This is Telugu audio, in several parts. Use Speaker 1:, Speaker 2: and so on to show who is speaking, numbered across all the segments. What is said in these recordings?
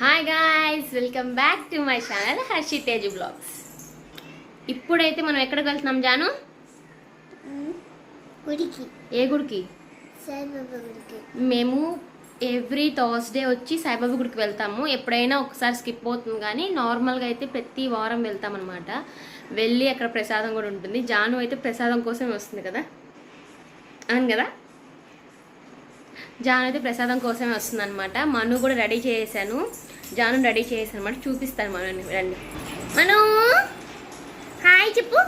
Speaker 1: Hi guys welcome back to my channel Harshi Tej vlogs ఇప్పుడైతే మనం ఎక్కడికి వెళ్తున్నాం జాను?
Speaker 2: గుడికి.
Speaker 1: ఏ గుడికి?
Speaker 2: సాయిబాబా గుడికి.
Speaker 1: మేము ఎవ్రీ థర్స్డే వచ్చి సాయిబాబా గుడికి వెళ్తాము. ఎప్పుడైనా ఒకసారి స్కిప్ అవుతుంది కానీ నార్మల్గా అయితే ప్రతి వారం వెళ్తాం అనమాట వెళ్ళి అక్కడ ప్రసాదం కూడా ఉంటుంది. జాను అయితే ప్రసాదం కోసమే వస్తుంది కదా? అవును కదా? జాను అయితే ప్రసాదం కోసమే వస్తుంది అనమాట మను కూడా రెడీ చేశాను. జాను రెడీ చేసాను అనమాట చూపిస్తాను మనని రండి. మను! హాయ్ చెప్పు.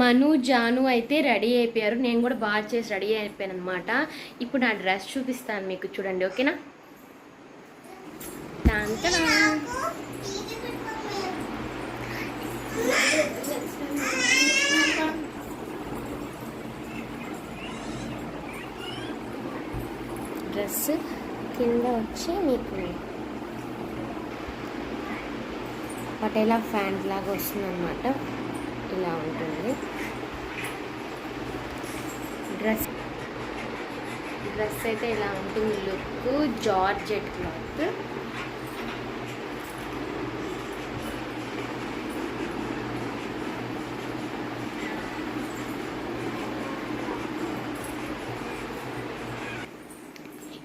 Speaker 1: మను జాను అయితే రెడీ అయిపోయారు. నేను కూడా బాగా చేసి రెడీ అయిపోయాను అనమాట ఇప్పుడు నా డ్రెస్ చూపిస్తాను మీకు. చూడండి ఓకేనా? డ్రెస్ కింద వచ్చి మీకు పటేలా ఫ్యాంట్ లాగా వస్తుంది అనమాట ఇలా ఉంటుంది. డ్రెస్ డ్రెస్ అయితే ఇలా ఉంటుంది. Look georgette cloth.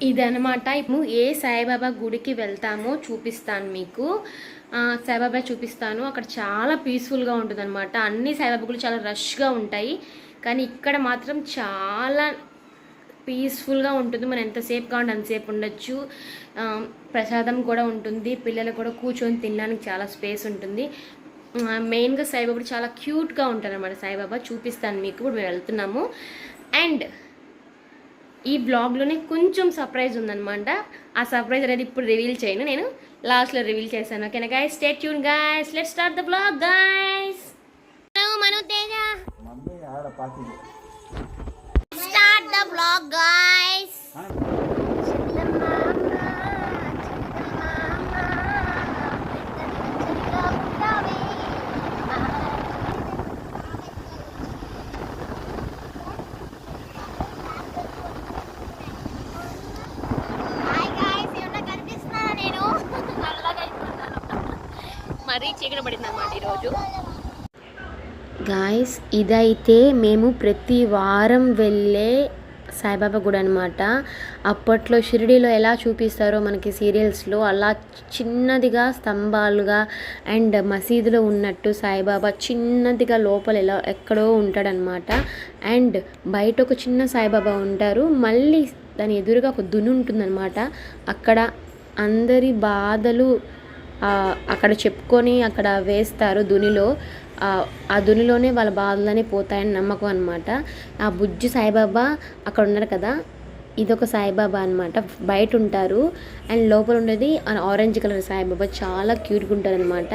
Speaker 1: ఇదనమాట ఇప్పుడు ఏ సాయిబాబా గుడికి వెళ్తామో చూపిస్తాను మీకు. సాయిబాబా చూపిస్తాను. అక్కడ చాలా పీస్ఫుల్గా ఉంటుంది అనమాట అన్ని సాయిబాబా చాలా రష్గా ఉంటాయి. కానీ ఇక్కడ మాత్రం చాలా పీస్ఫుల్గా ఉంటుంది. మనం ఎంతసేపు కావాలంటే అంతసేపు ఉండొచ్చు. ప్రసాదం కూడా ఉంటుంది. పిల్లలు కూడా కూర్చొని తినడానికి చాలా స్పేస్ ఉంటుంది. మెయిన్గా సాయిబాబా చాలా క్యూట్గా ఉంటారు అనమాట సాయిబాబా చూపిస్తాను మీకు. ఇప్పుడు మేము వెళ్తున్నాము. అండ్ ఈ బ్లాగ్లోనే కొంచెం సర్ప్రైజ్ ఉందన్నమాట. ఆ సర్ప్రైజ్ అనేది ఇప్పుడు రివీల్ చేయను. నేను లాస్ట్లో రివీల్ చేశాను. ఓకేనా guys stay tune guys let start the vlog guys Manu Teja start the vlog guys మరీ చీకటి పడింది అనమాట ఈరోజు. గాయస్ ఇదైతే మేము ప్రతి వారం వెళ్ళే సాయిబాబా గుడి అనమాట అప్పట్లో షిరిడీలో ఎలా చూపిస్తారో మనకి సీరియల్స్లో అలా చిన్నదిగా స్తంభాలుగా అండ్ మసీదులో ఉన్నట్టు సాయిబాబా చిన్నదిగా లోపల ఎలా ఎక్కడో ఉంటాడనమాట అండ్ బయట ఒక చిన్న సాయిబాబా ఉంటారు. మళ్ళీ దాని ఎదురుగా ఒక దుని ఉంటుందన్నమాట. అక్కడ అందరి బాధలు అక్కడ చెప్పుకొని అక్కడ వేస్తారు దునిలో. ఆ, దునిలోనే వాళ్ళ బాధలనే పోతాయని నమ్మకం అనమాట ఆ బుజ్జి సాయిబాబా అక్కడ ఉన్నారు కదా ఇదొక సాయిబాబా అనమాట బయట ఉంటారు అండ్ లోపల ఉండేది ఆరెంజ్ కలర్ సాయిబాబా. చాలా క్యూట్గా ఉంటారు అనమాట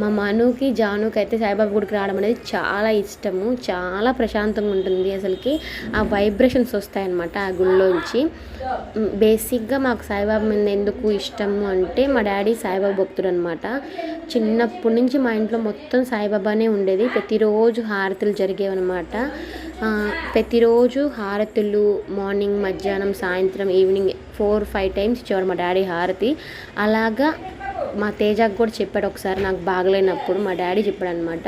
Speaker 1: మా మనుకి జానుకి అయితే సాయిబాబా గుడికి రావడం అనేది చాలా ఇష్టము. చాలా ప్రశాంతంగా ఉంటుంది అసలుకి. ఆ వైబ్రేషన్స్ వస్తాయన్నమాట ఆ గుళ్ళోంచి. బేసిక్గా మాకు సాయిబాబా మీద ఎందుకు ఇష్టము అంటే మా డాడీ సాయిబాబా భక్తుడు అనమాట చిన్నప్పటి నుంచి మా ఇంట్లో మొత్తం సాయిబాబానే ఉండేది. ప్రతిరోజు హారతులు జరిగేవన్నమాట. ప్రతిరోజు హారతులు మార్నింగ్ మధ్యాహ్నం సాయంత్రం ఈవినింగ్ ఫోర్ ఫైవ్ టైమ్స్ ఇచ్చేవాడు మా డాడీ హారతి. అలాగా మా తేజాకు కూడా చెప్పాడు ఒకసారి నాకు బాగలేనప్పుడు మా డాడీ చెప్పాడు అనమాట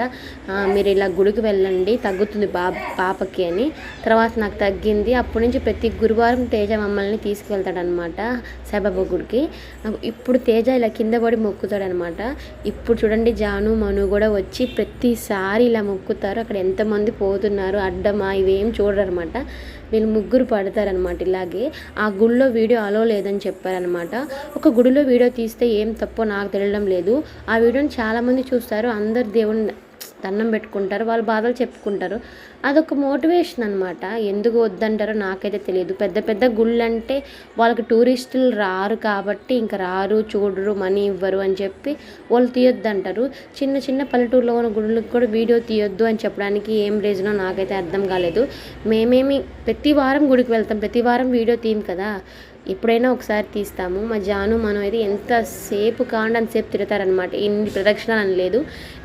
Speaker 1: మీరు ఇలా గుడికి వెళ్ళండి తగ్గుతుంది బా పాపకి అని. తర్వాత నాకు తగ్గింది. అప్పటి నుంచి ప్రతి గురువారం తేజ మమ్మల్ని తీసుకువెళ్తాడనమాట సాయిబాబా గుడికి. ఇప్పుడు తేజ ఇలా కింద పడి మొక్కుతాడనమాట. ఇప్పుడు చూడండి జాను మను కూడా వచ్చి ప్రతిసారి ఇలా మొక్కుతారు. అక్కడ ఎంతమంది పోతున్నారు అడ్డమా ఇవేం చూడరు అనమాట వీళ్ళు ముగ్గురు పడతారనమాట ఇలాగే. ఆ గుడిలో వీడియో అలో లేదని చెప్పారనమాట ఒక గుడిలో వీడియో తీస్తే ఏం తప్పో నాకు తెలియడం లేదు. ఆ వీడియోని చాలామంది చూస్తారు. అందరు దేవుని దండం పెట్టుకుంటారు వాళ్ళ బాధలు చెప్పుకుంటారు. అదొక మోటివేషన్ అనమాట ఎందుకు వద్దంటారో నాకైతే తెలియదు. పెద్ద పెద్ద గుళ్ళు అంటే వాళ్ళకి టూరిస్టులు రారు కాబట్టి ఇంకా రారు చూడరు మనీ ఇవ్వరు అని చెప్పి వాళ్ళు తీయొద్దంటారు. చిన్న చిన్న పల్లెటూరులో ఉన్న గుళ్ళకి కూడా వీడియో తీయొద్దు అని చెప్పడానికి ఏం రీజనో నాకైతే అర్థం కాలేదు. మేమేమి ప్రతి వారం గుడికి వెళ్తాం ప్రతి వారం వీడియో తీయం కదా. ఎప్పుడైనా ఒకసారి తీస్తాము. మా జాను మనం అయితే ఎంతసేపు కాండి అంతసేపు తిడతారనమాట ఇన్ని ప్రదక్షిణాలు అని లేదు.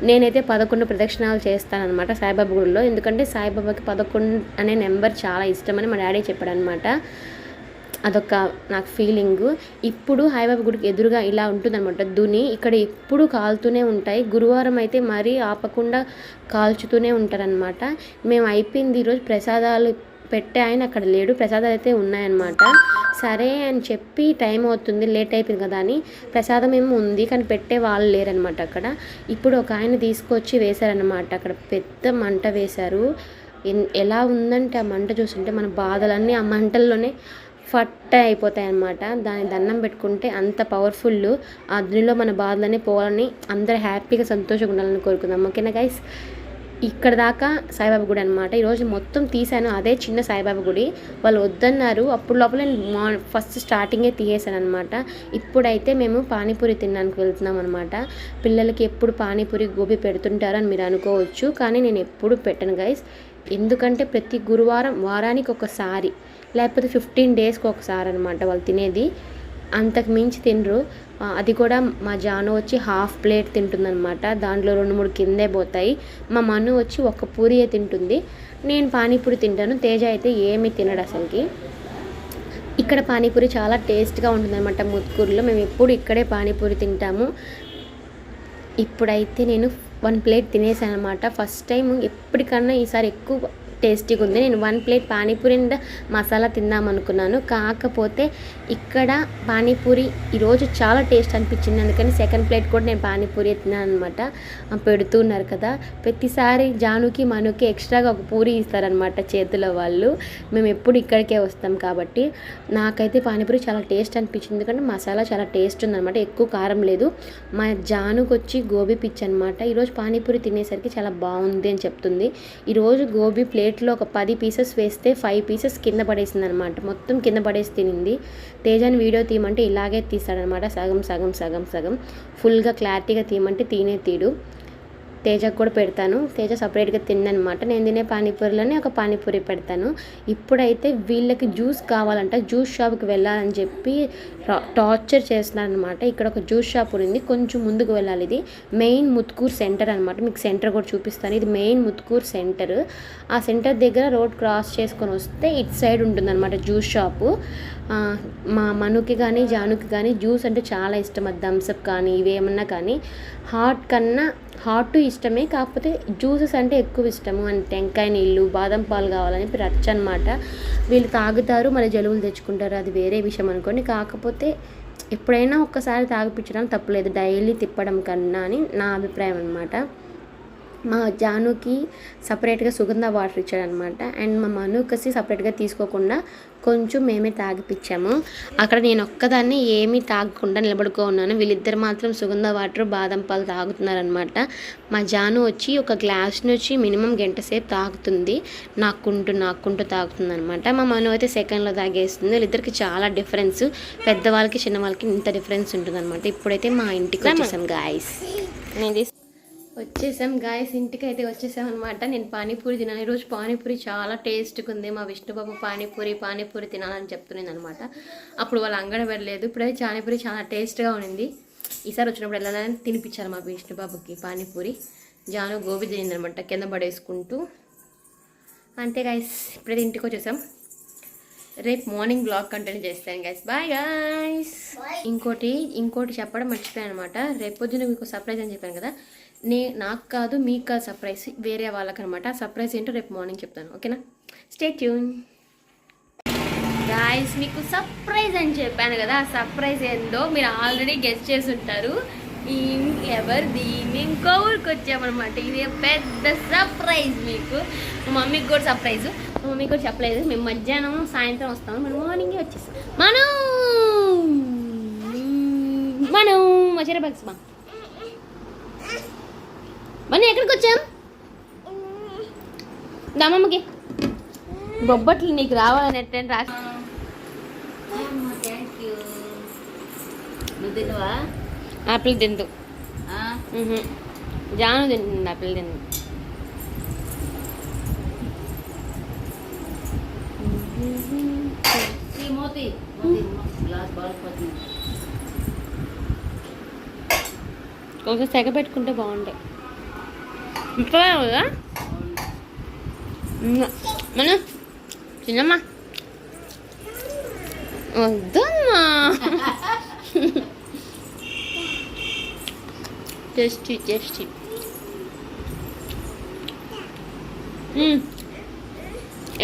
Speaker 1: నేనైతే పదకొండు ప్రదక్షిణాలు చేస్తానన్నమాట సాయిబాబా గుడిలో. ఎందుకంటే సాయిబాబాకి పదకొండు అనే నెంబర్ చాలా ఇష్టమని మా డాడీ చెప్పాడనమాట అదొక నాకు ఫీలింగ్. ఇప్పుడు హైబాబు గుడికి ఎదురుగా ఇలా ఉంటుందన్నమాట. దుని ఇక్కడ ఎప్పుడు కాలుతూనే ఉంటాయి. గురువారం అయితే మరీ ఆపకుండా కాల్చుతూనే ఉంటారనమాట మేము అయిపోయింది ఈరోజు ప్రసాదాలు పెట్టే ఆయన అక్కడ లేడు. ప్రసాదాలు అయితే ఉన్నాయన్నమాట. సరే అని చెప్పి టైం అవుతుంది లేట్ అయిపోయింది కదా అని. ప్రసాదం ఏమో ఉంది కానీ పెట్టే వాళ్ళు లేరనమాట అక్కడ. ఇప్పుడు ఒక ఆయన తీసుకొచ్చి వేశారనమాట అక్కడ పెద్ద మంట వేశారు. ఎన్- ఎలా ఉందంటే ఆ మంట చూస్తుంటే మన బాధలన్నీ ఆ మంటల్లోనే ఫట్ అయిపోతాయి అన్నమాట దాని దండం పెట్టుకుంటే అంత పవర్ఫుల్. ఆ దీనిలో మన బాధలన్నీ పోవాలని అందరూ హ్యాపీగా సంతోషంగా ఉండాలని కోరుకుందాం. ఓకేనా గైస్ ఇక్కడ దాకా సాయిబాబా గుడి అనమాట ఈరోజు మొత్తం తీసాను అదే చిన్న సాయిబాబా గుడి. వాళ్ళు వద్దన్నారు. అప్పుడు లోపల నేను మా ఫస్ట్ స్టార్టింగే తీసేసాను అనమాట ఇప్పుడైతే మేము పానీపూరి తినడానికి వెళ్తున్నాం అనమాట పిల్లలకి ఎప్పుడు పానీపూరి గోబీ పెడుతుంటారు అని మీరు అనుకోవచ్చు. కానీ నేను ఎప్పుడు పెట్టను గైస్ ఎందుకంటే ప్రతి గురువారం వారానికి ఒకసారి లేకపోతే ఫిఫ్టీన్ డేస్కి ఒకసారి అనమాట వాళ్ళు తినేది. అంతకు మించి తినరు. అది కూడా మా జాను వచ్చి హాఫ్ ప్లేట్ తింటుందన్నమాట. దాంట్లో రెండు మూడు కిందే పోతాయి. మా మను వచ్చి ఒక పూరియే తింటుంది. నేను పానీపూరి తింటాను. తేజ అయితే ఏమీ తినడు అసలుకి. ఇక్కడ పానీపూరి చాలా టేస్ట్గా ఉంటుందన్నమాట ముత్కూరులో. మేము ఎప్పుడు ఇక్కడే పానీపూరి తింటాము. ఇప్పుడైతే నేను వన్ ప్లేట్ తినేసాను అనమాట ఫస్ట్ టైం ఎప్పటికన్నా ఈసారి ఎక్కువ టేస్టీగా ఉంది. నేను one plate panipuri and masala తిందాం అనుకున్నాను. కాకపోతే ఇక్కడ పానీపూరి ఈరోజు చాలా టేస్ట్ అనిపించింది. అందుకని సెకండ్ ప్లేట్ కూడా నేను పానీపూరి తిన్నాను అనమాట పెడుతున్నారు కదా. ప్రతిసారి జానుకి మనుకి ఎక్స్ట్రాగా ఒక పూరి ఇస్తారనమాట చేతిలో వాళ్ళు. మేము ఎప్పుడు ఇక్కడికే వస్తాం కాబట్టి. నాకైతే పానీపూరి చాలా టేస్ట్ అనిపించింది. ఎందుకంటే మసాలా చాలా టేస్ట్ ఉందన్నమాట. ఎక్కువ కారం లేదు. మా జానుకి వచ్చి గోబీ పిచ్ అనమాట ఈరోజు పానీపూరి తినేసరికి చాలా బాగుంది అని చెప్తుంది. ఈరోజు గోబీ ప్లేట్ ప్లేట్లో ఒక పది పీసెస్ వేస్తే ఫైవ్ పీసెస్ కింద పడేసింది అనమాట మొత్తం కింద పడేసి తినింది. తేజాని వీడియో తీయమంటే ఇలాగే తీస్తాడనమాట. సగం సగం సగం సగం. ఫుల్గా క్లారిటీగా తీయమంటే తీనే తీడు. తేజకు కూడా పెడతాను. తేజ సపరేట్గా తిందనమాట. నేను తినే పానీపూరిలోనే ఒక పానీపూరి పెడతాను. ఇప్పుడైతే వీళ్ళకి జ్యూస్ కావాలంట. జ్యూస్ షాప్కి వెళ్ళాలని చెప్పి టార్చర్ చేస్తున్నారనమాట. ఇక్కడ ఒక జ్యూస్ షాప్ ఉంది. కొంచెం ముందుకు వెళ్ళాలి ఇది. మెయిన్ ముత్కూర్ సెంటర్ అనమాట. మీకు సెంటర్ కూడా చూపిస్తాను. ఇది మెయిన్ ముత్కూర్ సెంటర్. ఆ సెంటర్ దగ్గర రోడ్ క్రాస్ చేసుకొని వస్తే ఇటు సైడ్ ఉంటుందన్నమాట జ్యూస్ షాపు. మా మనుకి కానీ జానుకి కానీ జ్యూస్ అంటే చాలా ఇష్టం. అది థమ్స్అప్ కానీ ఇవేమన్నా కానీ హాట్ కన్నా హాట్ ఇష్టమే కాకపోతే జ్యూసెస్ అంటే ఎక్కువ ఇష్టము. అని టెంకాయ నీళ్ళు బాదం పాలు కావాలని రచ్చ అనమాట వీళ్ళు తాగుతారు మళ్ళీ జలుబులు తెచ్చుకుంటారు అది వేరే విషయం అనుకోండి. కాకపోతే ఎప్పుడైనా ఒక్కసారి తాగిపించడం తప్పులేదు. డైలీ తిప్పడం కన్నా అని నా అభిప్రాయం అనమాట మా జానుకి సపరేట్గా సుగంధ వాటర్ ఇచ్చాడనమాట అండ్ మా మనుకసి సపరేట్గా తీసుకోకుండా కొంచెం మేమే తాగిపించాము అక్కడ నేను ఒక్కదాన్ని ఏమీ తాగకుండా నిలబడుకో ఉన్నాను. వీళ్ళిద్దరు మాత్రం సుగంధ వాటర్ బాదం పాలు తాగుతున్నారనమాట మా జాను వచ్చి ఒక గ్లాస్ని వచ్చి మినిమం గంట సేపు తాగుతుంది. నాకుంటూ నాకుంటూ తాగుతుంది అనమాట మా మను అయితే సెకండ్లో తాగేస్తుంది. వీళ్ళిద్దరికి చాలా డిఫరెన్స్. పెద్దవాళ్ళకి చిన్నవాళ్ళకి ఇంత డిఫరెన్స్ ఉంటుంది అనమాట ఇప్పుడైతే మా ఇంటికి వచ్చేసాం గాయస్ నేను వచ్చేసాం. గాయస్ ఇంటికి అయితే వచ్చేసాం అనమాట నేను పానీపూరి తినాను ఈరోజు పానీపూరి చాలా టేస్ట్గా ఉంది మా విష్ణుబాబు పానీపూరి పానీపూరి తినాలని చెప్తున్నాను అనమాట అప్పుడు వాళ్ళు అంగడి వెళ్ళలేదు ఇప్పుడైతే పానీపూరి చాలా టేస్ట్గా ఉండింది ఈసారి వచ్చినప్పుడు వెళ్ళాలని తినిపించారు మా విష్ణుబాబుకి పానీపూరి. జాను గోబీ తినిందనమాట కింద పడేసుకుంటూ. అంతే గాయస్ ఇప్పుడైతే ఇంటికి వచ్చేసాం. రేపు మార్నింగ్ బ్లాగ్ కంటిన్యూ చేస్తాను గైస్ బాయ్ గాయస్ ఇంకోటి ఇంకోటి చెప్పడం మర్చిపోయాను అనమాట రేపు పొద్దున మీకు సర్ప్రైజ్ అని చెప్పాను కదా. నే నాకు కాదు మీకు కాదు సర్ప్రైజ్ వేరే వాళ్ళకి అనమాట సర్ప్రైజ్ ఏంటో రేపు మార్నింగ్ చెప్తాను. ఓకేనా? స్టే ట్యూన్ గాయస్ మీకు సర్ప్రైజ్ అని చెప్పాను కదా. సర్ప్రైజ్ ఏందో మీరు ఆల్రెడీ గెస్ట్ చేసి ఉంటారు. ఈ ఎవరిది మేము ఊరికి వచ్చామన్నమాట ఇది పెద్ద సర్ప్రైజ్ మీకు. మా మమ్మీకి కూడా సర్ప్రైజ్ మా మమ్మీకి కూడా చెప్పలేదు. మేము మధ్యాహ్నం సాయంత్రం వస్తాము. మనం మార్నింగే వచ్చేస్తాం. మనం మనం మా చెరబాక్స్ మా. మనం ఎక్కడికి వచ్చాం దమ్మమ్మకి బొబ్బట్లు నీకు రావాలని రాసి. ఆపిల్ తిందు? జాను తింటుంది ఆపిల్ తిందు.
Speaker 3: మోతి గ్లాస్
Speaker 1: కొంచెం సెగ పెట్టుకుంటే బాగుంటాయి. ఇప్పుడు కదా మన చిన్నమ్మా వద్దమ్మా టేస్టీ టేస్టీ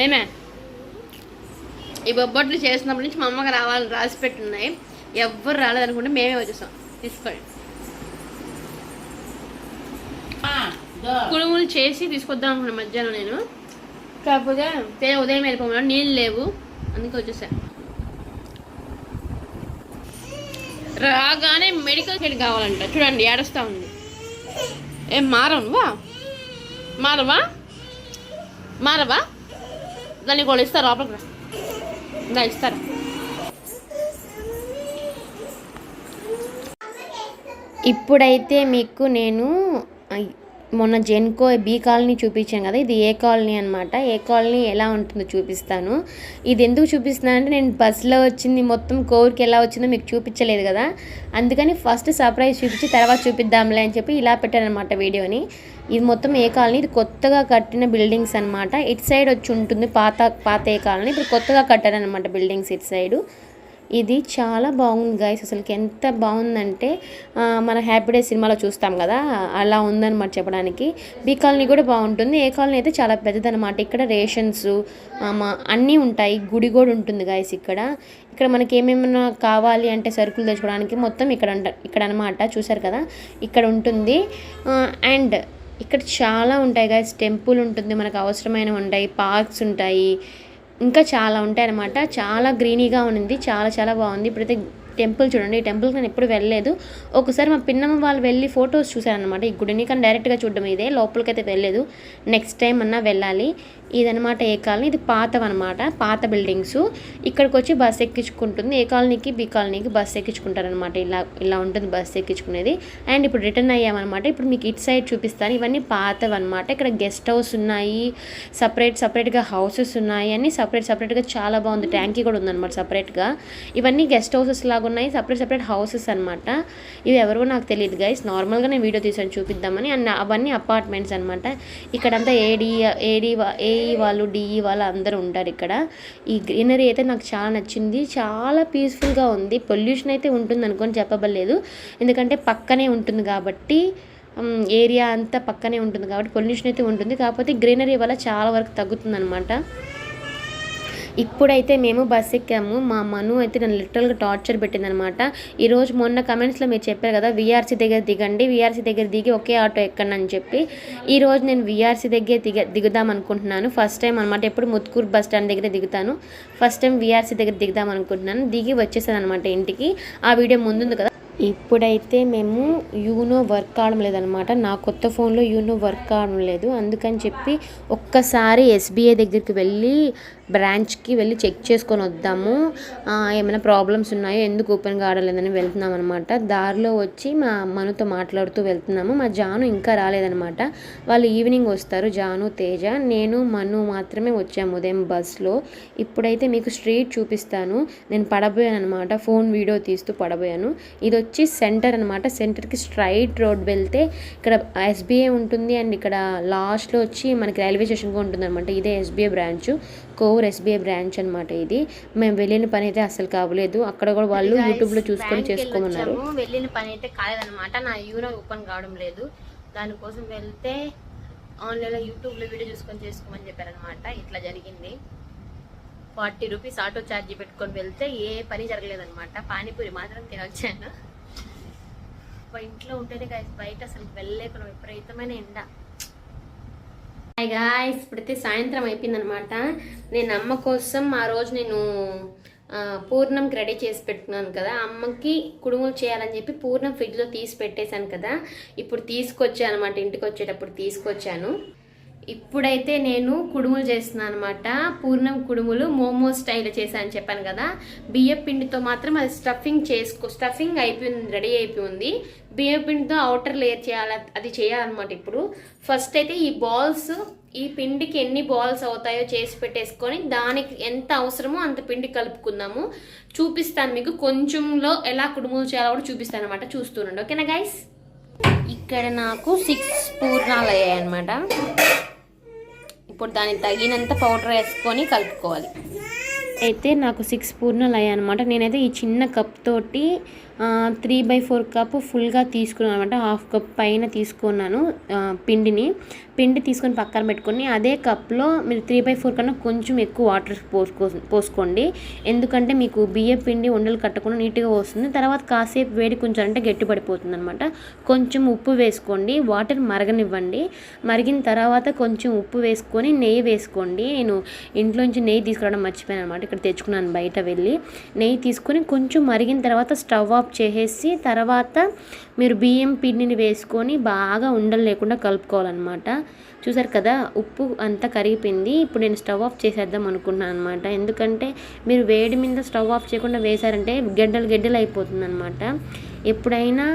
Speaker 1: ఏమే ఈ బొబ్బట్లు చేసినప్పటి నుంచి మా అమ్మకి రావాలని రాసి పెట్టున్నాయి ఎవ్వరు రాలేదనుకుంటే మేమే వచ్చేసాం తీసుకోండి. కుడుములు చేసి తీసుకొద్దాం అనుకున్నా మధ్యాహ్నం నేను. కాకపోతే ఉదయం వెళ్ళిపోమన్నా నీళ్ళు లేవు. అందుకే వచ్చేసా. రాగానే మెడికల్ సైడ్ కావాలంట. చూడండి ఏడుస్తూ ఉంది. ఏం మారవా మారవా? మారవా? దాన్ని కూడా ఇస్తారు లోపలికి రా. దా ఇస్తారా? ఇప్పుడైతే మీకు నేను మొన్న జెన్కో బీ కాలనీ చూపించాను కదా ఇది ఏ కాలనీ అనమాట ఏ కాలనీ ఎలా ఉంటుందో చూపిస్తాను. ఇది ఎందుకు చూపిస్తున్నాను అంటే నేను బస్సులో వచ్చింది మొత్తం కోరికి ఎలా వచ్చిందో మీకు చూపించలేదు కదా. అందుకని ఫస్ట్ సర్ప్రైజ్ చూపించి తర్వాత చూపిద్దాంలే అని చెప్పి ఇలా పెట్టాను అనమాట వీడియోని. ఇది మొత్తం ఏ కాలనీ? ఇది కొత్తగా కట్టిన బిల్డింగ్స్ అనమాట ఇటు సైడ్ వచ్చి ఉంటుంది పాత పాత ఏ కాలనీ. ఇప్పుడు కొత్తగా కట్టారనమాట బిల్డింగ్స్ ఇటు సైడు. ఇది చాలా బాగుంది గైస్ అసలుకి ఎంత బాగుందంటే మన హ్యాపీ డే సినిమాలో చూస్తాం కదా అలా ఉందన్నమాట చెప్పడానికి. బీ కాలనీ కూడా బాగుంటుంది ఏ కాలనీ అయితే చాలా పెద్దదన్నమాట. ఇక్కడ రేషన్స్ అన్నీ ఉంటాయి గుడి కూడా ఉంటుంది గాయస్ ఇక్కడ. ఇక్కడ మనకి ఏమేమైనా కావాలి అంటే సరుకులు తెచ్చుకోవడానికి మొత్తం ఇక్కడ అంట ఇక్కడ అనమాట చూసారు కదా ఇక్కడ ఉంటుంది. అండ్ ఇక్కడ చాలా ఉంటాయి గాయస్ టెంపుల్ ఉంటుంది మనకు అవసరమైనవి ఉంటాయి పార్క్స్ ఉంటాయి ఇంకా చాలా ఉంటాయి అన్నమాట. చాలా గ్రీనీగా ఉంది చాలా చాలా బాగుంది. ఇప్పుడైతే టెంపుల్ చూడండి ఈ టెంపుల్కి నేను ఎప్పుడు వెళ్ళలేదు. ఒకసారి మా పిన్నమ్మ వాళ్ళు వెళ్ళి ఫొటోస్ చూశారనమాట ఈ గుడిని. కానీ డైరెక్ట్గా చూడడం ఇదే లోపలికైతే వెళ్ళలేదు. నెక్స్ట్ టైం అన్నా వెళ్ళాలి. ఇదనమాట ఏ కాలనీ? ఇది పాతవన్నమాట పాత బిల్డింగ్స్. ఇక్కడికి వచ్చి బస్ ఎక్కించుకుంటుంది. ఏ కాలనీకి? బి కాలనీకి బస్ ఎక్కించుకుంటారనమాట ఇలా ఇలా ఉంటుంది బస్ ఎక్కించుకునేది. అండ్ ఇప్పుడు రిటర్న్ అయ్యామన్నమాట. ఇప్పుడు మీకు ఇటు సైడ్ చూపిస్తాను. ఇవన్నీ పాతవన్నమాట. ఇక్కడ గెస్ట్ హౌస్ ఉన్నాయి సపరేట్ సపరేట్గా హౌసెస్ ఉన్నాయి. అన్ని సపరేట్ సపరేట్గా చాలా బాగుంది. ట్యాంకీ కూడా ఉందన్నమాట సపరేట్గా. ఇవన్నీ గెస్ట్ హౌసెస్ లాగా ఉన్నాయి సపరేట్ సపరేట్ హౌసెస్ అనమాట ఇవి ఎవరో నాకు తెలియదు గైస్ నార్మల్గా నేను వీడియో తీసాను చూపిద్దామని. అండ్ అవన్నీ అపార్ట్మెంట్స్ అనమాట ఇక్కడంతా ఏడి ఏడి ఏ ఏఈ వాళ్ళు డిఈ వాళ్ళు అందరూ ఉంటారు ఇక్కడ. ఈ గ్రీనరీ అయితే నాకు చాలా నచ్చింది. చాలా పీస్ఫుల్గా ఉంది. పొల్యూషన్ అయితే ఉంటుంది అనుకొని చెప్పబడలేదు. ఎందుకంటే పక్కనే ఉంటుంది కాబట్టి ఏరియా అంతా పక్కనే ఉంటుంది కాబట్టి పొల్యూషన్ అయితే ఉంటుంది. కాకపోతే గ్రీనరీ వల్ల చాలా వరకు తగ్గుతుంది ఇప్పుడైతే మేము బస్ ఎక్కాము. మా మను అయితే నన్ను లిటరల్గా టార్చర్ పెట్టిందనమాట. ఈరోజు మొన్న కమెంట్స్లో మీరు చెప్పారు కదా విఆర్సీ దగ్గర దిగండి విఆర్సీ దగ్గర దిగి ఒకే ఆటో ఎక్కండి అని చెప్పి. ఈరోజు నేను విఆర్సీ దగ్గర దిగ దిగుదాం అనుకుంటున్నాను. ఫస్ట్ టైం అనమాట ఎప్పుడు ముత్కూరు బస్ స్టాండ్ దగ్గర దిగుతాను. ఫస్ట్ టైం విఆర్సీ దగ్గర దిగుదాం అనుకుంటున్నాను. దిగి వచ్చేసాను అనమాట ఇంటికి. ఆ వీడియో ముందుంది కదా. ఇప్పుడైతే మేము యూనో వర్క్ కావడం లేదనమాట. నా కొత్త ఫోన్లో యూనో వర్క్ కావడం లేదు. అందుకని చెప్పి ఒక్కసారి ఎస్బీఐ దగ్గరికి వెళ్ళి బ్రాంచ్కి వెళ్ళి చెక్ చేసుకొని వద్దాము. ఏమైనా ప్రాబ్లమ్స్ ఉన్నాయో ఎందుకు ఓపెన్ కావడలేదని వెళ్తున్నాం అనమాట దారిలో వచ్చి మా మనతో మాట్లాడుతూ వెళ్తున్నాము. మా జాను ఇంకా రాలేదనమాట వాళ్ళు ఈవినింగ్ వస్తారు జాను తేజ. నేను మను మాత్రమే వచ్చాము ఉదయం బస్లో. ఇప్పుడైతే మీకు స్ట్రీట్ చూపిస్తాను. నేను పడబోయాను అనమాట ఫోన్ వీడియో తీస్తూ పడబోయాను. ఇది వచ్చి సెంటర్ అనమాట సెంటర్కి స్ట్రైట్ రోడ్ వెళ్తే ఇక్కడ ఎస్బీఐ ఉంటుంది అండ్ ఇక్కడ లాస్ట్లో వచ్చి మనకి రైల్వే స్టేషన్ కూడా ఉంటుంది అనమాట ఇదే SBI branch. Kovur SBI branch అనమాట ఇది. మేము వెళ్ళిన పని అయితే అసలు కావలేదు. అక్కడ కూడా వాళ్ళు యూట్యూబ్లో చూసుకొని చేసుకోమన్నారు. వెళ్ళిన పని అయితే కాలేదన్నమాట. నా యూనో ఓపెన్ కావడం లేదు. దానికోసం వెళ్తే ఆన్లైన్లో యూట్యూబ్లో వీడియో చూసుకొని చేసుకోమని చెప్పారనమాట ఇట్లా జరిగింది. ఫార్టీ రూపీస్ ఆటో ఛార్జీ పెట్టుకొని వెళ్తే ఏ పని జరగలేదన్నమాట. పానీపూరి మాత్రం తినొచ్చాను. ఇంట్లో ఉంటేనే బయట అసలు వెళ్ళలేకుండా విపరీతమైన ఎండ. హాయ్ గాయస్ ఇప్పుడైతే సాయంత్రం అయిపోయిందనమాట నేను అమ్మ కోసం ఆ రోజు నేను పూర్ణంకి రెడీ చేసి పెట్టుకున్నాను కదా. అమ్మకి కుడుములు చేయాలని చెప్పి పూర్ణం ఫ్రిడ్జ్లో తీసి పెట్టేశాను కదా. ఇప్పుడు తీసుకొచ్చాను అనమాట ఇంటికి వచ్చేటప్పుడు తీసుకొచ్చాను. ఇప్పుడైతే నేను కుడుములు చేస్తున్నాను అనమాట పూర్ణం కుడుములు మోమో స్టైల్ చేశాను చెప్పాను కదా. బియ్య పిండితో మాత్రం అది స్టఫింగ్ చేసుకో స్టఫింగ్ అయిపోయింది రెడీ అయిపోయింది బియ్య పిండితో అవుటర్ లేయర్ చేయాలి అది చేయాలన్నమాట ఇప్పుడు. ఫస్ట్ అయితే ఈ బాల్స్ ఈ పిండికి ఎన్ని బాల్స్ అవుతాయో చేసి పెట్టేసుకొని దానికి ఎంత అవసరమో అంత పిండి కలుపుకుందాము. చూపిస్తాను మీకు. కొంచెంలో ఎలా కుడుములు చేయాలో కూడా చూపిస్తాను అనమాట చూస్తుండండి ఓకేనా గైస్ ఇక్కడ నాకు సిక్స్ పూర్ణాలు అయ్యాయి అనమాట ఇప్పుడు దానికి తగినంత పౌడర్ వేసుకొని కలుపుకోవాలి. అయితే నాకు సిక్స్ పూర్ణాలు అయ్యాయి అనమాట నేనైతే ఈ చిన్న కప్ తోటి త్రీ బై ఫోర్ కప్ ఫుల్గా తీసుకున్నాను అనమాట. హాఫ్ కప్ పైన తీసుకున్నాను పిండిని. పిండి తీసుకొని పక్కన పెట్టుకొని అదే కప్లో మీరు త్రీ బై ఫోర్ కన్నా కొంచెం ఎక్కువ వాటర్ పోసుకో పోసుకోండి. ఎందుకంటే మీకు బియ్య పిండి ఉండలు కట్టకుండా నీట్గా వస్తుంది తర్వాత కాసేపు వేడి కొంచెం అంటే గట్టి పడిపోతుంది అనమాట. కొంచెం ఉప్పు వేసుకోండి వాటర్ మరగనివ్వండి. మరిగిన తర్వాత కొంచెం ఉప్పు వేసుకొని నెయ్యి వేసుకోండి. నేను ఇంట్లోంచి నెయ్యి తీసుకురావడం మర్చిపోయాను అనమాట. ఇక్కడ తెచ్చుకున్నాను బయట వెళ్ళి. నెయ్యి తీసుకొని కొంచెం మరిగిన తర్వాత స్టవ్ ఆఫ్ ఆఫ్ చేసేసి తర్వాత మీరు బియ్యం పిండిని వేసుకొని బాగా ఉండలు లేకుండా కలుపుకోవాలన్నమాట. చూసారు కదా ఉప్పు అంతా కరిగిపోయింది. ఇప్పుడు నేను స్టవ్ ఆఫ్ చేసేద్దాం అనుకున్నాను అనమాట ఎందుకంటే మీరు వేడి మీద స్టవ్ ఆఫ్ చేయకుండా వేశారంటే గెడ్డలు గెడ్డలు అయిపోతుంది అనమాట ఎప్పుడైనా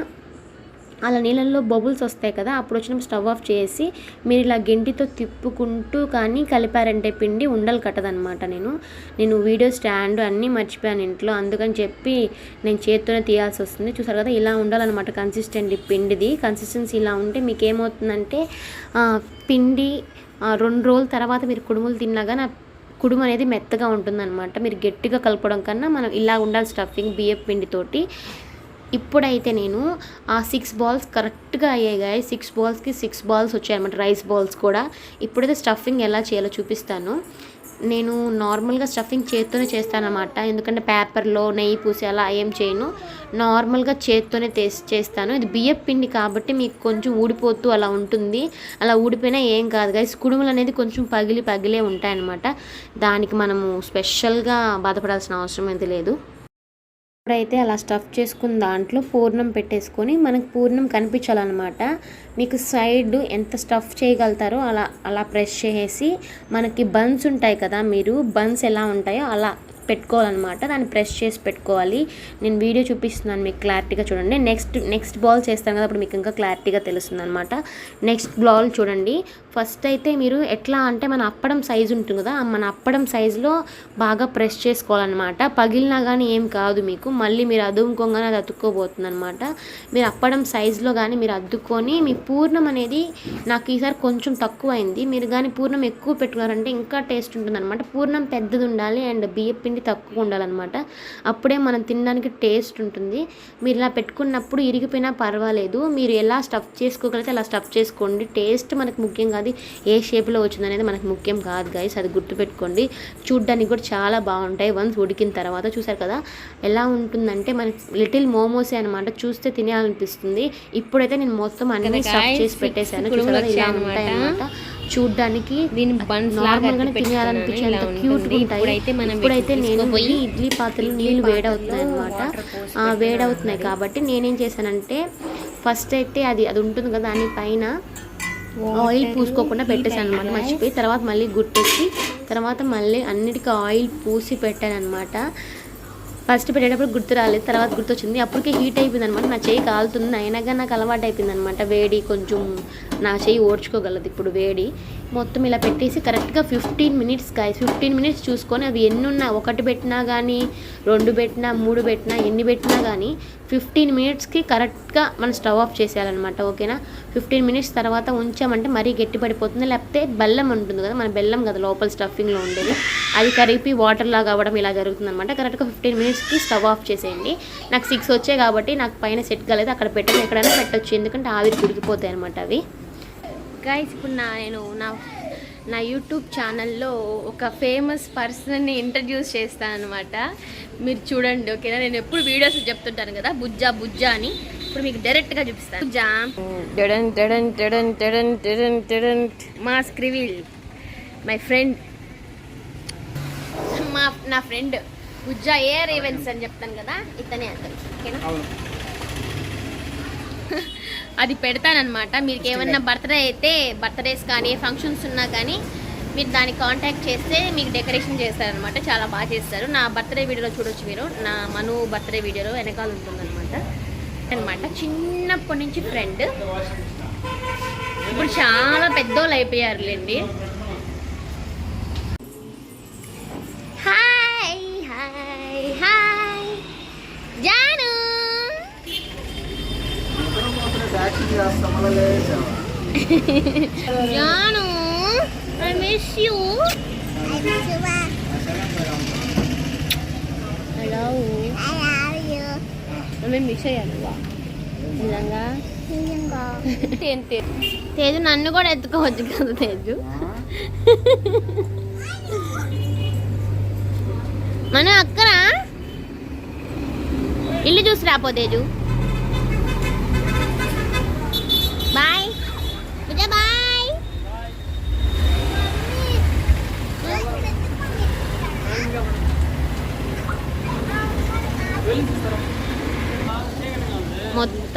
Speaker 1: అలా నీళ్ళల్లో బబుల్స్ వస్తాయి కదా అప్పుడు వచ్చిన స్టవ్ ఆఫ్ చేసి మీరు ఇలా గెంటితో తిప్పుకుంటూ కానీ కలిపారంటే పిండి ఉండలు కట్టదనమాట నేను. నేను వీడియో స్టాండ్ అన్నీ మర్చిపోయాను ఇంట్లో. అందుకని చెప్పి నేను చేత్తోనే తీయాల్సి వస్తుంది. చూసారు కదా ఇలా ఉండాలన్నమాట కన్సిస్టెంట్ పిండిది. కన్సిస్టెన్సీ ఇలా ఉంటే మీకు ఏమవుతుందంటే పిండి రెండు రోజుల తర్వాత మీరు కుడుములు తిన్నాగా నా కుడుము అనేది మెత్తగా ఉంటుందన్నమాట. మీరు గట్టిగా కలపడం కన్నా మనం ఇలా ఉండాలి స్టఫింగ్ బియ్యం పిండితోటి. ఇప్పుడైతే నేను ఆ సిక్స్ బాల్స్ కరెక్ట్గా అయ్యాయి గాయ సిక్స్ బాల్స్కి సిక్స్ బాల్స్ వచ్చాయన్నమాట రైస్ బాల్స్ కూడా. ఇప్పుడైతే స్టఫింగ్ ఎలా చేయాలో చూపిస్తాను. నేను నార్మల్గా స్టఫింగ్ చేత్తోనే చేస్తానమాట ఎందుకంటే పేపర్లో నెయ్యి పూసి అలా ఏం చేయను. నార్మల్గా చేత్తోనే చేస్తాను. ఇది బియ్యం పిండి కాబట్టి మీకు కొంచెం ఊడిపోతూ అలా ఉంటుంది. అలా ఊడిపోయినా ఏం కాదు కానీ కుడుములు అనేది కొంచెం పగిలి పగిలే ఉంటాయన్నమాట. దానికి మనము స్పెషల్గా బాధపడాల్సిన అవసరం అయితే లేదు. ఇప్పుడైతే అలా స్టఫ్ చేసుకున్న దాంట్లో పూర్ణం పెట్టేసుకొని మనకు పూర్ణం కనిపించాలన్నమాట. మీకు సైడ్ ఎంత స్టఫ్ చేయగలుగుతారో అలా అలా ప్రెస్ చేసి మనకి బన్స్ ఉంటాయి కదా మీరు బన్స్ ఎలా ఉంటాయో అలా పెట్టుకోవాలన్నమాట. దాన్ని ప్రెస్ చేసి పెట్టుకోవాలి. నేను వీడియో చూపిస్తున్నాను మీకు క్లారిటీగా చూడండి. నెక్స్ట్ నెక్స్ట్ బాల్ చేస్తాను కదా అప్పుడు మీకు ఇంకా క్లారిటీగా తెలుస్తుంది అనమాట నెక్స్ట్ బాల్ చూడండి. ఫస్ట్ అయితే మీరు ఎట్లా అంటే మన అప్పడం సైజు ఉంటుంది కదా మన అప్పడం సైజులో బాగా ప్రెస్ చేసుకోవాలన్నమాట. పగిలినా కానీ ఏం కాదు మీకు. మళ్ళీ మీరు అదుముకోగానే అది అతుక్కోబోతుంది అనమాట మీరు అప్పడం సైజులో కానీ మీరు అద్దుకొని మీ పూర్ణం అనేది నాకు ఈసారి కొంచెం తక్కువ అయింది మీరు కానీ పూర్ణం ఎక్కువ పెట్టుకున్నారంటే ఇంకా టేస్ట్ ఉంటుంది అనమాట పూర్ణం పెద్దది ఉండాలి అండ్ బియ్య పిండి తక్కువ ఉండాలన్నమాట. అప్పుడే మనం తినడానికి టేస్ట్ ఉంటుంది. మీరు ఇలా పెట్టుకున్నప్పుడు ఇరిగిపోయినా పర్వాలేదు. మీరు ఎలా స్టఫ్ చేసుకోగలిగితే అలా స్టఫ్ చేసుకోండి. టేస్ట్ మనకు ముఖ్యం కాదు. ఏ షేప్లో వచ్చింది అనేది మనకు ముఖ్యం కాదు గైస్ అది గుర్తుపెట్టుకోండి చూడ్డానికి కూడా చాలా బాగుంటాయి. వన్స్ ఉడికిన తర్వాత చూసారు కదా? ఎలా ఉంటుందంటే మనకి లిటిల్ మోమోసే అనమాట చూస్తే తినేయాలనిపిస్తుంది ఇప్పుడైతే నేను మొత్తం అన్ని స్టఫ్ చేసి పెట్టేశాను. చూసారు? ఇలా ఉంటాయి అనమాట చూడ్డానికి
Speaker 3: దీని buns లాగా
Speaker 1: నార్మల్ గానే
Speaker 3: అట్టి
Speaker 1: తినాలనిపించే
Speaker 3: పెట్టుకున్నాను.
Speaker 1: అంత
Speaker 3: ఇలా
Speaker 1: క్యూట్. ఉంటాయి.
Speaker 3: ఇప్పుడైతే
Speaker 1: నేను ఈ ఇడ్లీ పాత్రలు నీళ్ళు వేడవుతున్నాయి అనమాట వేడవుతున్నాయి కాబట్టి నేనేం చేశానంటే ఫస్ట్ అయితే అది అది ఉంటుంది కదా దాని పైన ఆయిల్ పూసుకోకుండా పెట్టేశాను అనమాట మర్చిపోయి తర్వాత మళ్ళీ గుర్తొచ్చి తర్వాత మళ్ళీ అన్నిటికీ ఆయిల్ పూసి పెట్టాను అనమాట ఫస్ట్ పెట్టేటప్పుడు గుర్తు రాలేదు. తర్వాత గుర్తొచ్చింది. అప్పటికే హీట్ అయిపోయింది అనమాట నా చేయి కాలుతుంది. అయినా కానీ నాకు అలవాటు అయిపోయింది అనమాట వేడి కొంచెం నా చేయి ఓడ్చుకోగలదు ఇప్పుడు వేడి. మొత్తం ఇలా పెట్టేసి కరెక్ట్గా ఫిఫ్టీన్ మినిట్స్ కాయ ఫిఫ్టీన్ మినిట్స్ చూసుకొని అవి ఎన్ని ఉన్నా ఒకటి పెట్టినా కానీ రెండు పెట్టినా మూడు పెట్టినా ఎన్ని పెట్టినా కానీ ఫిఫ్టీన్ మినిట్స్కి కరెక్ట్గా మనం స్టవ్ ఆఫ్ చేసేయాలన్నమాట ఓకేనా? ఫిఫ్టీన్ మినిట్స్ తర్వాత ఉంచామంటే మరీ గట్టి పడిపోతుంది లేకపోతే బెల్లం ఉంటుంది కదా మన బెల్లం కదా లోపల స్టఫింగ్లో ఉండేది. అది కరిపి వాటర్ లాగా అవ్వడం ఇలా జరుగుతుంది అనమాట కరెక్ట్గా ఫిఫ్టీన్ మినిట్స్కి స్టవ్ ఆఫ్ చేసేయండి. నాకు సిక్స్ వచ్చాయి కాబట్టి నాకు పైన సెట్ కాలేదు అక్కడ పెట్టడం ఎక్కడైనా పెట్టొచ్చు. ఎందుకంటే ఆవిరి కుడికిపోతాయి అనమాట అవి. గైస్ ఇప్పుడు నా నేను నా నా యూట్యూబ్ ఛానల్లో ఒక ఫేమస్ పర్సన్ని ఇంట్రడ్యూస్ చేస్తాను అనమాట మీరు చూడండి ఓకేనా నేను ఎప్పుడు వీడియోస్ చెప్తుంటాను కదా బుజ్జా బుజ్జా అని. ఇప్పుడు మీకు డైరెక్ట్గా చూపిస్తాను. బుజ్జా.
Speaker 3: డడన్ డడన్ డడన్ డడన్ డడన్ డడన్.
Speaker 1: మా స్క్రివిల్ మై ఫ్రెండ్ మా నా ఫ్రెండ్ బుజ్జా ఏ రేవెన్స్ అని చెప్తాను కదా ఇతనే అతను ఓకేనా? అది పెడతానమాట మీకు ఏమన్నా బర్త్డే అయితే బర్త్డేస్ కానీ ఫంక్షన్స్ ఉన్నా కానీ మీరు దాన్ని కాంటాక్ట్ చేస్తే మీకు డెకరేషన్ చేస్తారనమాట చాలా బాగా చేస్తారు. నా బర్త్డే వీడియోలో చూడొచ్చు మీరు. నా మను బర్త్డే వీడియోలో వెనకాల ఉంటుందన్నమాట. అనమాట చిన్నప్పటి నుంచి ఫ్రెండ్.
Speaker 4: ఇప్పుడు చాలా పెద్దోళ్ళు అయిపోయారులేండి. Janu I miss you hello మేము మిస్ అయ్యాను నిజంగా? తేజు నన్ను కూడా ఎత్తుకోవచ్చు కదా తేజు? మన అక్కరా? ఇల్లు చూసి రాపో తేజు బాయ్ విజయ్ బాయ్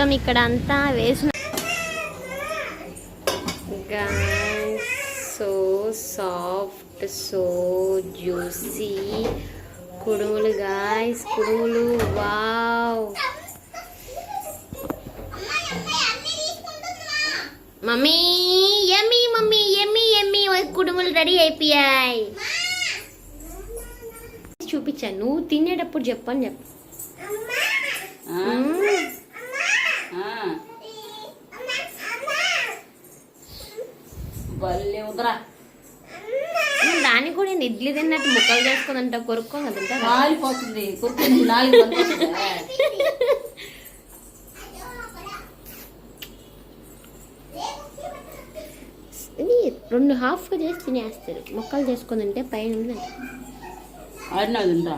Speaker 4: మొత్తం ఇక్కడ అంతా వేసిన సో సాఫ్ట్ సో జ్యూసీ కుడుములు గాయస్ కుడుములు. Wow mummy yummy mummy yummy yummy. కుడుములు రెడీ అయిపోయాయి. చూపించాను నువ్వు తినేటప్పుడు చెప్పని చెప్పు.
Speaker 3: భలే ఉదరా.
Speaker 4: నువ్వు దాన్ని కూడా ఏంది ఇడ్లీ తిన్నట్టు ముక్కలు చేసుకుని
Speaker 3: కాలిపోతుంది నాలుగు మంది
Speaker 4: ఇది రెండు హాఫ్గా చేసి తినేస్తారు. ముక్కలు చేసుకుని తింటే పైన
Speaker 3: ఆడినా తింటా.